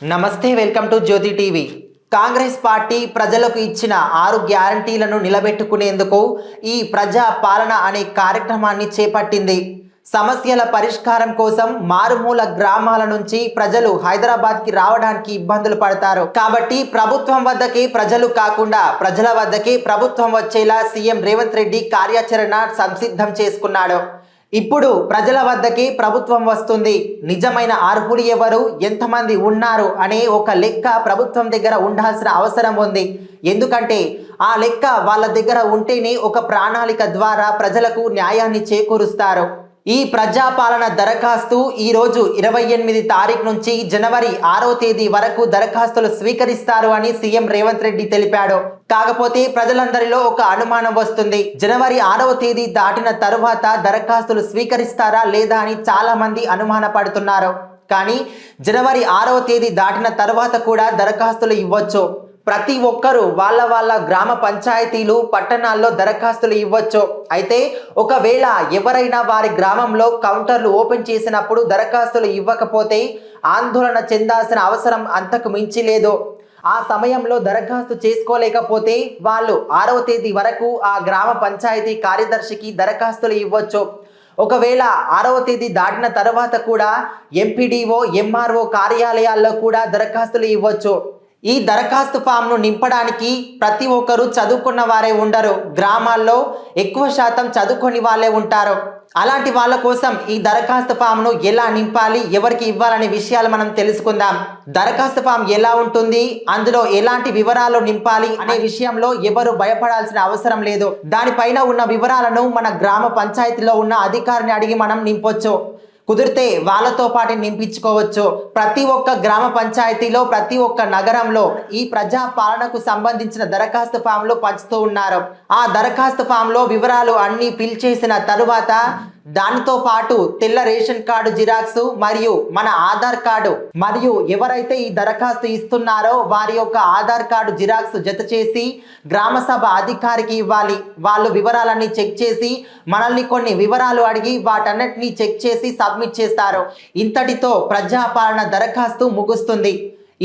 నమస్తే welcome to Jyothi TV. Congress party ప్రజలకు ఇచ్చిన ఆరు గ్యారంటీలను నిలబెట్టుకునేందుకు ఈ ప్రజా పాలన అనే కార్యక్రమాన్ని చేపట్టింది. సమస్యల పరిష్కారం కోసం మారుమూల గ్రామాల నుంచి ప్రజలు హైదరాబాద్కి రావడానికి ఇబ్బందులు పడతారు. కాబట్టి ప్రభుత్వం వద్దకే ప్రజలు కాకుండా ప్రజల వద్దకే ప్రభుత్వం వచ్చేలా సీఎం రేవంత్ రెడ్డి కార్యాచరణ సంసిద్ధం చేసుకున్నాడు. ఇప్పుడు ప్రజల వద్దకి ప్రభుత్వం వస్తుంది. నిజమైన అర్హులు ఎవరు? ఎంతమంది ఉన్నారు? అనే ఒక లెక్క ప్రభుత్వం దగ్గర ఉండాల్సిన అవసరం ఉంది. ఎందుకంటే ఆ లెక్క వాళ్ళ దగ్గర ఉంటేనే ఒక ప్రణాళిక ద్వారా ప్రజలకు న్యాయాన్ని చేకూరుస్తారు. ఈ ప్రజాపాలన దరఖాస్తు ఈరోజు ఇరవై ఎనిమిది తారీఖు నుంచి జనవరి ఆరో తేదీ వరకు దరఖాస్తులు స్వీకరిస్తారు అని సీఎం రేవంత్ రెడ్డి తెలిపాడు. కాకపోతే ప్రజలందరిలో ఒక అనుమానం వస్తుంది. జనవరి ఆరవ తేదీ దాటిన తరువాత దరఖాస్తులు స్వీకరిస్తారా లేదా అని చాలా మంది అనుమానపడుతున్నారు. కానీ జనవరి ఆరవ తేదీ దాటిన తర్వాత కూడా దరఖాస్తులు ఇవ్వచ్చు. ప్రతి ఒక్కరూ వాళ్ళ వాళ్ళ గ్రామ పంచాయతీలు పట్టణాల్లో దరఖాస్తులు ఇవ్వచ్చు. అయితే ఒకవేళ ఎవరైనా వారి గ్రామంలో కౌంటర్లు ఓపెన్ చేసినప్పుడు దరఖాస్తులు ఇవ్వకపోతే ఆందోళన చెందాల్సిన అవసరం అంతకు మించి లేదు. ఆ సమయంలో దరఖాస్తు చేసుకోలేకపోతే వాళ్ళు ఆరవ తేదీ వరకు ఆ గ్రామ పంచాయతీ కార్యదర్శికి దరఖాస్తులు ఇవ్వచ్చు. ఒకవేళ ఆరవ తేదీ దాటిన తర్వాత కూడా ఎంపీడీఓ ఎంఆర్ఓ కార్యాలయాల్లో కూడా దరఖాస్తులు ఇవ్వచ్చు. ఈ దరఖాస్తు ఫామ్ను నింపడానికి ప్రతి ఒక్కరూ చదువుకున్న వారే ఉండరు. గ్రామాల్లో ఎక్కువ శాతం చదువుకొని వాళ్ళే ఉంటారు. అలాంటి వాళ్ళ కోసం ఈ దరఖాస్తు ఫామ్ను ఎలా నింపాలి ఎవరికి ఇవ్వాలనే విషయాలు మనం తెలుసుకుందాం. దరఖాస్తు ఫామ్ ఎలా ఉంటుంది అందులో ఎలాంటి వివరాలు నింపాలి అనే విషయంలో ఎవరు భయపడాల్సిన అవసరం లేదు. దానిపైన ఉన్న వివరాలను మన గ్రామ పంచాయతీలో ఉన్న అధికారిని అడిగి మనం నింపొచ్చు. కుదిరితే వాళ్ళతో పాటు నింపించుకోవచ్చు. ప్రతి ఒక్క గ్రామ పంచాయతీలో ప్రతి ఒక్క నగరంలో ఈ ప్రజా పాలనకు సంబంధించిన దరఖాస్తు ఫామ్లు పంచుతూ ఉన్నారు. ఆ దరఖాస్తు ఫామ్లో వివరాలు అన్ని ఫిల్ చేసిన తరువాత దానితో పాటు తెల్ల రేషన్ కార్డు జిరాక్స్ మరియు మన ఆధార్ కార్డు మరియు ఎవరైతే ఈ దరఖాస్తు ఇస్తున్నారో వారి యొక్క ఆధార్ కార్డు జిరాక్స్ జత చేసి గ్రామ సభ అధికారికి ఇవ్వాలి. వాళ్ళు వివరాలన్నీ చెక్ చేసి మనల్ని కొన్ని వివరాలు అడిగి వాటన్నిటిని చెక్ చేసి సబ్మిట్ చేస్తారు. ఇంతటితో ప్రజాపాలన దరఖాస్తు ముగుస్తుంది.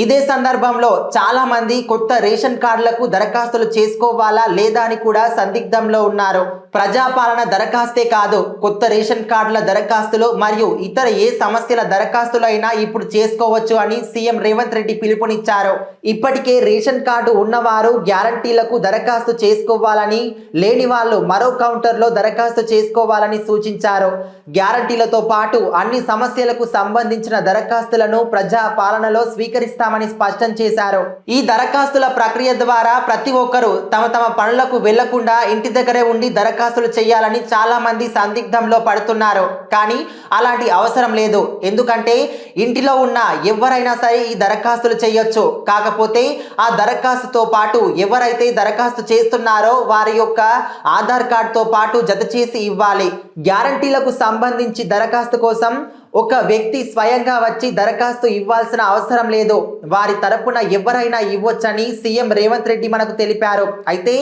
ఇదే సందర్భంలో చాలా మంది కొత్త రేషన్ కార్డులకు దరఖాస్తులు చేసుకోవాలా లేదా అని కూడా సందిగ్ధంలో ఉన్నారు. ప్రజాపాలన దరఖాస్తే కాదు కొత్త రేషన్ కార్డుల దరఖాస్తులు మరియు ఇతర ఏ సమస్యల దరఖాస్తులైనా ఇప్పుడు చేసుకోవచ్చు అని సీఎం రేవంత్ రెడ్డి పిలుపునిచ్చారు. ఇప్పటికే రేషన్ కార్డు ఉన్నవారు గ్యారంటీలకు దరఖాస్తు చేసుకోవాలని లేని వాళ్ళు మరో కౌంటర్లో దరఖాస్తు చేసుకోవాలని సూచించారు. గ్యారంటీలతో పాటు అన్ని సమస్యలకు సంబంధించిన దరఖాస్తులను ప్రజా పాలనలో స్వీకరిస్తామని స్పష్టం చేశారు. ఈ దరఖాస్తుల ప్రక్రియ ద్వారా ప్రతి ఒక్కరూ తమ తమ పనులకు వెళ్ళకుండా ఇంటి దగ్గరే ఉండి దరఖాస్తు దరఖాస్తులు చేయాలని చాలా మంది సందిగ్ధంలో పడుతున్నారు. కానీ అలాంటి అవసరం లేదు. ఎందుకంటే ఇంటిలో ఉన్న ఎవరైనా సరే ఈ దరఖాస్తులు చేయొచ్చు. కాకపోతే ఆ దరఖాస్తుతో పాటు ఎవరైతే దరఖాస్తు చేస్తున్నారో వారి యొక్క ఆధార్ కార్డుతో పాటు జత చేసి ఇవ్వాలి. గ్యారంటీలకు సంబంధించి దరఖాస్తు కోసం ఒక వ్యక్తి స్వయంగా వచ్చి దరఖాస్తు ఇవ్వాల్సిన అవసరం లేదు. వారి తరపున ఎవరైనా ఇవ్వొచ్చని సీఎం రేవంత్ రెడ్డి మనకు తెలిపారు. అయితే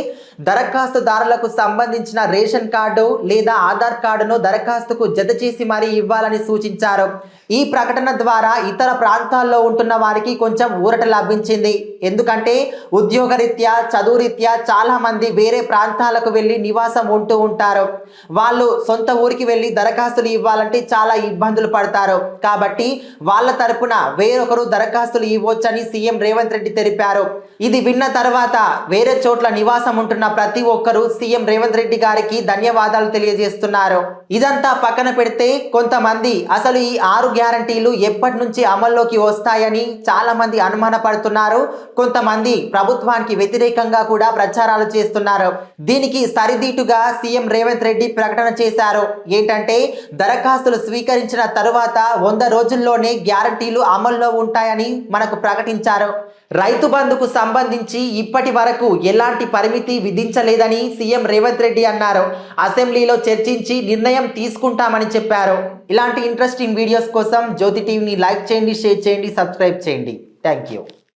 దరఖాస్తుదారులకు సంబంధించిన రేషన్ కార్డు లేదా ఆధార్ కార్డును దరఖాస్తుకు జత చేసి మరీ ఇవ్వాలని సూచించారు. ఈ ప్రకటన ద్వారా ఇతర ప్రాంతాల్లో ఉంటున్న వారికి కొంచెం ఊరట లభించింది. ఎందుకంటే ఉద్యోగరీత్యా చదువు రీత్యా చాలా మంది వేరే ప్రాంతాలకు వెళ్ళి నివాసం ఉంటూ ఉంటారు. వాళ్ళు సొంత ఊరికి వెళ్ళి దరఖాస్తులు ఇవ్వాలంటే చాలా ఇబ్బందులు పడతారు కాబట్టి వాళ్ళ తరపున వేరొకరు దరఖాస్తులు ఇవ్వొచ్చని సీఎం రేవంత్ రెడ్డి తెలిపారు. ఇది విన్న తర్వాత వేరే చోట్ల నివాసం ఉంటున్న ప్రతి ఒక్కరూ సీఎం రేవంత్ రెడ్డి గారికి ధన్యవాదాలు తెలియజేస్తున్నారు. ఇదంతా పక్కన పెడితే కొంతమంది అసలు ఈ ఆరు గ్యారంటీలు ఎప్పటి నుంచి అమల్లోకి వస్తాయని చాలా మంది అనుమానపడుతున్నారు. కొంతమంది ప్రభుత్వానికి వ్యతిరేకంగా కూడా ప్రచారాలు చేస్తున్నారు. దీనికి సరిదీటుగా సీఎం రేవంత్ రెడ్డి ప్రకటన చేశారు. ఏంటంటే దరఖాస్తులు స్వీకరించిన తరువాత వంద రోజుల్లోనే గ్యారంటీలు అమల్లో ఉంటాయని మనకు ప్రకటించారు. రైతు బంధుకు సంబంధించి ఇప్పటి వరకు ఎలాంటి పరిమితి విధించలేదని సీఎం రేవంత్ రెడ్డి అన్నారు. అసెంబ్లీలో చర్చించి నిర్ణయం తీసుకుంటామని చెప్పారు. ఇలాంటి ఇంట్రెస్టింగ్ వీడియోస్ కోసం జ్యోతి టీవీని లైక్ చేయండి షేర్ చేయండి సబ్స్క్రైబ్ చేయండి. Thank you